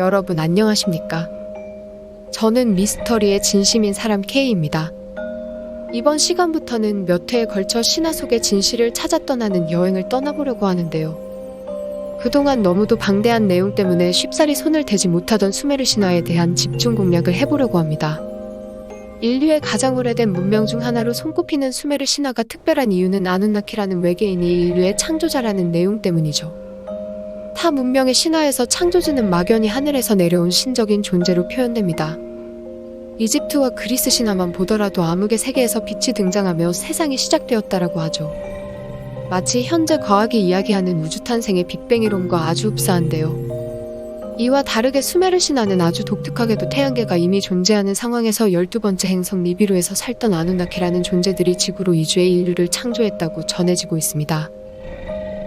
여러분 안녕하십니까? 저는 미스터리의 진심인 사람 K입니다. 이번 시간부터는 몇 회에 걸쳐 신화 속의 진실을 찾아 떠나는 여행을 떠나보려고 하는데요. 그동안 너무도 방대한 내용 때문에 쉽사리 손을 대지 못하던 수메르 신화에 대한 집중 공략을 해보려고 합니다. 인류의 가장 오래된 문명 중 하나로 손꼽히는 수메르 신화가 특별한 이유는 아누나키라는 외계인이 인류의 창조자라는 내용 때문이죠. 타 문명의 신화에서 창조주는 막연히 하늘에서 내려온 신적인 존재로 표현됩니다. 이집트와 그리스 신화만 보더라도 암흑의 세계에서 빛이 등장하며 세상이 시작되었다라고 하죠. 마치 현재 과학이 이야기하는 우주 탄생의 빅뱅이론과 아주 흡사한데요. 이와 다르게 수메르 신화는 아주 독특하게도 태양계가 이미 존재하는 상황에서 12번째 행성 니비루에서 살던 아누나키라는 존재들이 지구로 이주해 인류를 창조했다고 전해지고 있습니다.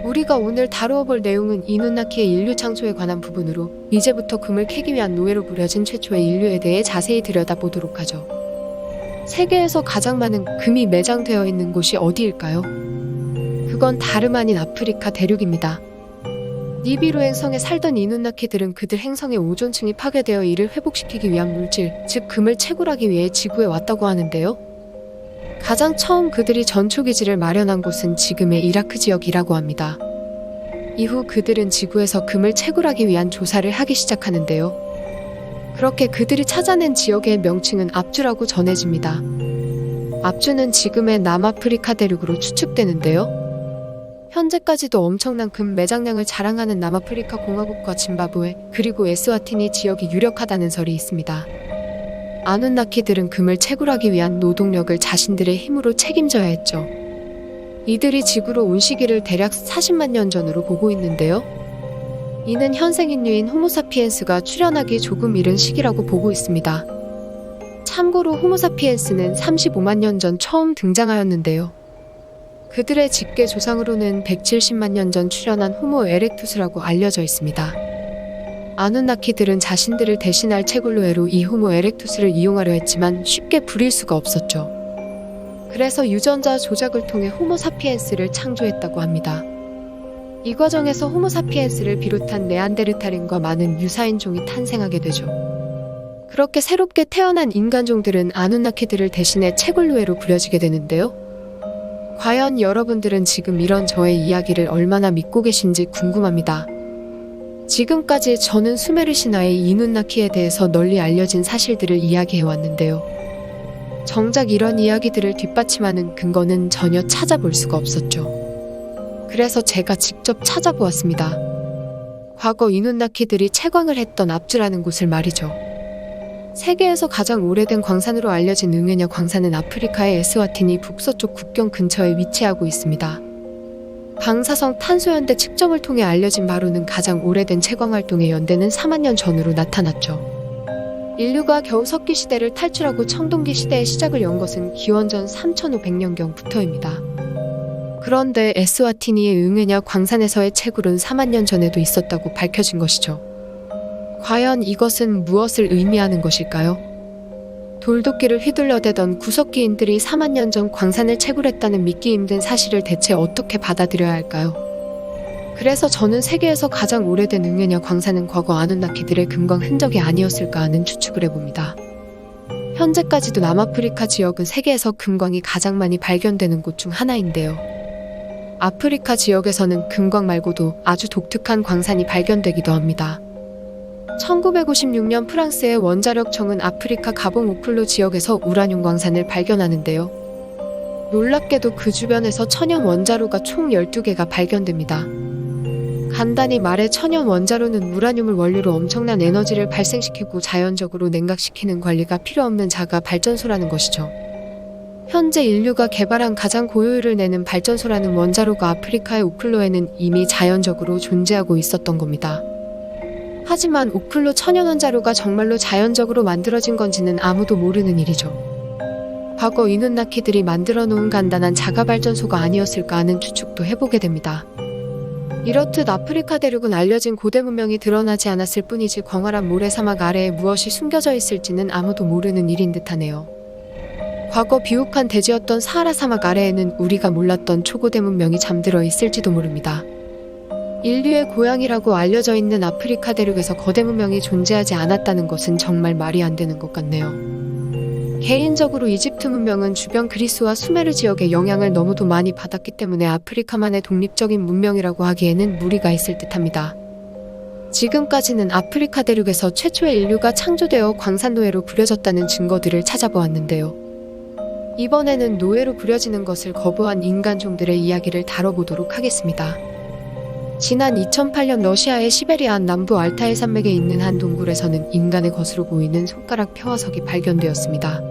우리가 오늘 다루어 볼 내용은 이누나키의 인류 창조에 관한 부분으로 이제부터 금을 캐기 위한 노예로 부려진 최초의 인류에 대해 자세히 들여다보도록 하죠. 세계에서 가장 많은 금이 매장되어 있는 곳이 어디일까요? 그건 다름 아닌 아프리카 대륙입니다. 니비루 행성에 살던 이누나키들은 그들 행성의 오존층이 파괴되어 이를 회복시키기 위한 물질, 즉 금을 채굴하기 위해 지구에 왔다고 하는데요. 가장 처음 그들이 전초기지를 마련한 곳은 지금의 이라크 지역이라고 합니다. 이후 그들은 지구에서 금을 채굴하기 위한 조사를 하기 시작하는데요. 그렇게 그들이 찾아낸 지역의 명칭은 압주라고 전해집니다. 압주는 지금의 남아프리카 대륙으로 추측되는데요. 현재까지도 엄청난 금 매장량을 자랑하는 남아프리카 공화국과 짐바브웨 그리고 에스와티니 지역이 유력하다는 설이 있습니다. 아누나키들은 금을 채굴하기 위한 노동력을 자신들의 힘으로 책임져야 했죠. 이들이 지구로 온 시기를 대략 40만 년 전으로 보고 있는데요. 이는 현생 인류인 호모사피엔스가 출현하기 조금 이른 시기라고 보고 있습니다. 참고로 호모사피엔스는 35만 년 전 처음 등장하였는데요. 그들의 직계 조상으로는 170만 년 전 출현한 호모 에렉투스라고 알려져 있습니다. 아누나키들은 자신들을 대신할 채굴로에로 이 호모 에렉투스를 이용하려 했지만 쉽게 부릴 수가 없었죠. 그래서 유전자 조작을 통해 호모 사피엔스를 창조했다고 합니다. 이 과정에서 호모 사피엔스를 비롯한 네안데르탈인과 많은 유사인종이 탄생하게 되죠. 그렇게 새롭게 태어난 인간종들은 아누나키들을 대신해 채굴로에로 부려지게 되는데요. 과연 여러분들은 지금 이런 저의 이야기를 얼마나 믿고 계신지 궁금합니다. 지금까지 저는 수메르 신화의 이눈나키에 대해서 널리 알려진 사실들을 이야기해 왔는데요. 정작 이런 이야기들을 뒷받침하는 근거는 전혀 찾아볼 수가 없었죠. 그래서 제가 직접 찾아보았습니다. 과거 이눈나키들이 채광을 했던 압주라는 곳을 말이죠. 세계에서 가장 오래된 광산으로 알려진 응애녀 광산은 아프리카의 에스와티니 북서쪽 국경 근처에 위치하고 있습니다. 방사성 탄소연대 측정을 통해 알려진 바로는 가장 오래된 채광 활동의 연대는 4만 년 전으로 나타났죠. 인류가 겨우 석기 시대를 탈출하고 청동기 시대의 시작을 연 것은 기원전 3500년경부터입니다. 그런데 에스와티니의 응애냐 광산에서의 채굴은 4만 년 전에도 있었다고 밝혀진 것이죠. 과연 이것은 무엇을 의미하는 것일까요? 돌도끼를 휘둘러대던 구석기인들이 4만 년 전 광산을 채굴했다는 믿기 힘든 사실을 대체 어떻게 받아들여야 할까요? 그래서 저는 세계에서 가장 오래된 응애녀 광산은 과거 아누나키들의 금광 흔적이 아니었을까 하는 추측을 해봅니다. 현재까지도 남아프리카 지역은 세계에서 금광이 가장 많이 발견되는 곳 중 하나인데요. 아프리카 지역에서는 금광 말고도 아주 독특한 광산이 발견되기도 합니다. 1956년 프랑스의 원자력청은 아프리카 가봉 오클로 지역에서 우라늄 광산을 발견하는데요. 놀랍게도 그 주변에서 천연 원자로가 총 12개가 발견됩니다. 간단히 말해 천연 원자로는 우라늄을 원료로 엄청난 에너지를 발생시키고 자연적으로 냉각시키는 관리가 필요 없는 자가 발전소라는 것이죠. 현재 인류가 개발한 가장 고효율을 내는 발전소라는 원자로가 아프리카의 오클로에는 이미 자연적으로 존재하고 있었던 겁니다. 하지만 오클로 천연원자로가 정말로 자연적으로 만들어진 건지는 아무도 모르는 일이죠. 과거 이눈나키들이 만들어 놓은 간단한 자가발전소가 아니었을까 하는 추측도 해보게 됩니다. 이렇듯 아프리카 대륙은 알려진 고대 문명이 드러나지 않았을 뿐이지 광활한 모래사막 아래에 무엇이 숨겨져 있을지는 아무도 모르는 일인 듯하네요. 과거 비옥한 대지였던 사하라 사막 아래에는 우리가 몰랐던 초고대 문명이 잠들어 있을지도 모릅니다. 인류의 고향이라고 알려져 있는 아프리카 대륙에서 거대 문명이 존재하지 않았다는 것은 정말 말이 안 되는 것 같네요. 개인적으로 이집트 문명은 주변 그리스와 수메르 지역의 영향을 너무도 많이 받았기 때문에 아프리카만의 독립적인 문명이라고 하기에는 무리가 있을 듯합니다. 지금까지는 아프리카 대륙에서 최초의 인류가 창조되어 광산노예로 부려졌다는 증거들을 찾아보았는데요. 이번에는 노예로 부려지는 것을 거부한 인간종들의 이야기를 다뤄보도록 하겠습니다. 지난 2008년 러시아의 시베리아 남부 알타이 산맥에 있는 한 동굴에서는 인간의 것으로 보이는 손가락 표화석이 발견되었습니다.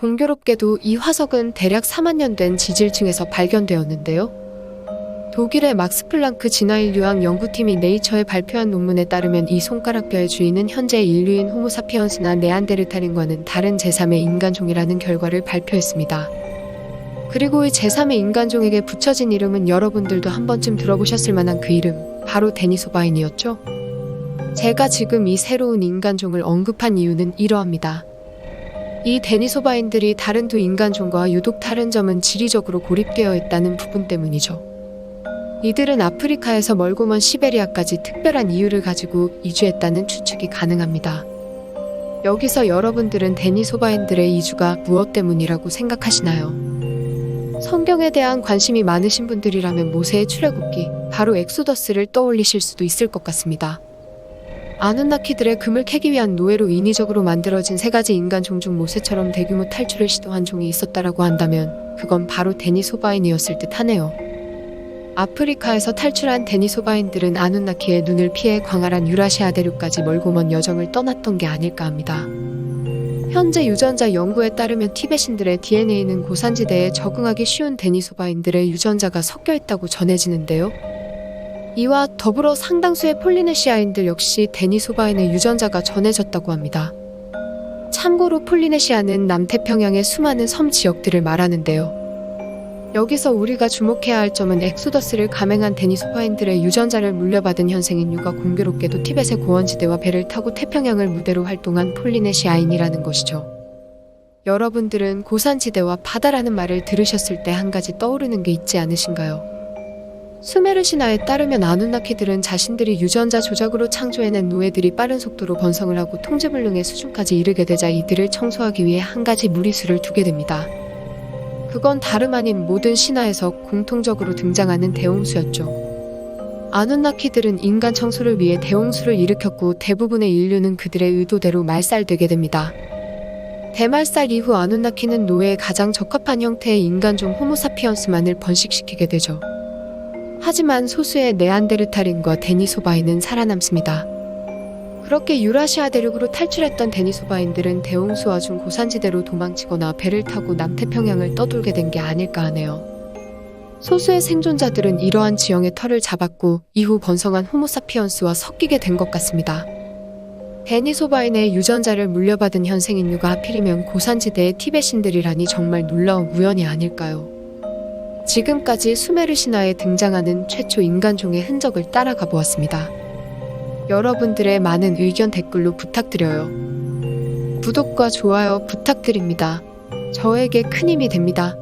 공교롭게도 이 화석은 대략 4만 년 된 지질층에서 발견되었는데요. 독일의 막스 플랑크 진화인 류학 연구팀이 네이처에 발표한 논문에 따르면 이 손가락뼈의 주인은 현재 인류인 호모사피언스나 네안데르탈인과는 다른 제3의 인간종이라는 결과를 발표했습니다. 그리고 이 제3의 인간종에게 붙여진 이름은 여러분들도 한 번쯤 들어보셨을 만한 그 이름, 바로 데니소바인이었죠? 제가 지금 이 새로운 인간종을 언급한 이유는 이러합니다. 이 데니소바인들이 다른 두 인간종과 유독 다른 점은 지리적으로 고립되어 있다는 부분 때문이죠. 이들은 아프리카에서 멀고 먼 시베리아까지 특별한 이유를 가지고 이주했다는 추측이 가능합니다. 여기서 여러분들은 데니소바인들의 이주가 무엇 때문이라고 생각하시나요? 성경에 대한 관심이 많으신 분들이라면 모세의 출애굽기, 바로 엑소더스를 떠올리실 수도 있을 것 같습니다. 아누나키들의 금을 캐기 위한 노예로 인위적으로 만들어진 세 가지 인간 종중 모세처럼 대규모 탈출을 시도한 종이 있었다라고 한다면 그건 바로 데니 소바인이었을 듯 하네요. 아프리카에서 탈출한 데니 소바인들은 아누나키의 눈을 피해 광활한 유라시아 대륙까지 멀고 먼 여정을 떠났던 게 아닐까 합니다. 현재 유전자 연구에 따르면 티베신들의 DNA는 고산지대에 적응하기 쉬운 데니소바인들의 유전자가 섞여 있다고 전해지는데요. 이와 더불어 상당수의 폴리네시아인들 역시 데니소바인의 유전자가 전해졌다고 합니다. 참고로 폴리네시아는 남태평양의 수많은 섬 지역들을 말하는데요. 여기서 우리가 주목해야 할 점은 엑소더스를 감행한 데니소바인들의 유전자를 물려받은 현생 인류가 공교롭게도 티벳의 고원지대와 배를 타고 태평양을 무대로 활동한 폴리네시아인이라는 것이죠. 여러분들은 고산지대와 바다라는 말을 들으셨을 때 한 가지 떠오르는 게 있지 않으신가요? 수메르 신화에 따르면 아누나키들은 자신들이 유전자 조작으로 창조해낸 노예들이 빠른 속도로 번성을 하고 통제불능의 수준까지 이르게 되자 이들을 청소하기 위해 한 가지 무리수를 두게 됩니다. 그건 다름 아닌 모든 신화에서 공통적으로 등장하는 대홍수였죠. 아누나키들은 인간 청소를 위해 대홍수를 일으켰고 대부분의 인류는 그들의 의도대로 말살되게 됩니다. 대말살 이후 아누나키는 노예에 가장 적합한 형태의 인간종 호모사피언스만을 번식시키게 되죠. 하지만 소수의 네안데르탈인과 데니소바인은 살아남습니다. 그렇게 유라시아 대륙으로 탈출했던 데니소바인들은 대홍수와 중 고산지대로 도망치거나 배를 타고 남태평양을 떠돌게 된 게 아닐까 하네요. 소수의 생존자들은 이러한 지형의 털을 잡았고 이후 번성한 호모사피언스와 섞이게 된 것 같습니다. 데니소바인의 유전자를 물려받은 현생 인류가 하필이면 고산지대의 티베신들이라니 정말 놀라운 우연이 아닐까요? 지금까지 수메르 신화에 등장하는 최초 인간종의 흔적을 따라가 보았습니다. 여러분들의 많은 의견 댓글로 부탁드려요. 구독과 좋아요 부탁드립니다. 저에게 큰 힘이 됩니다.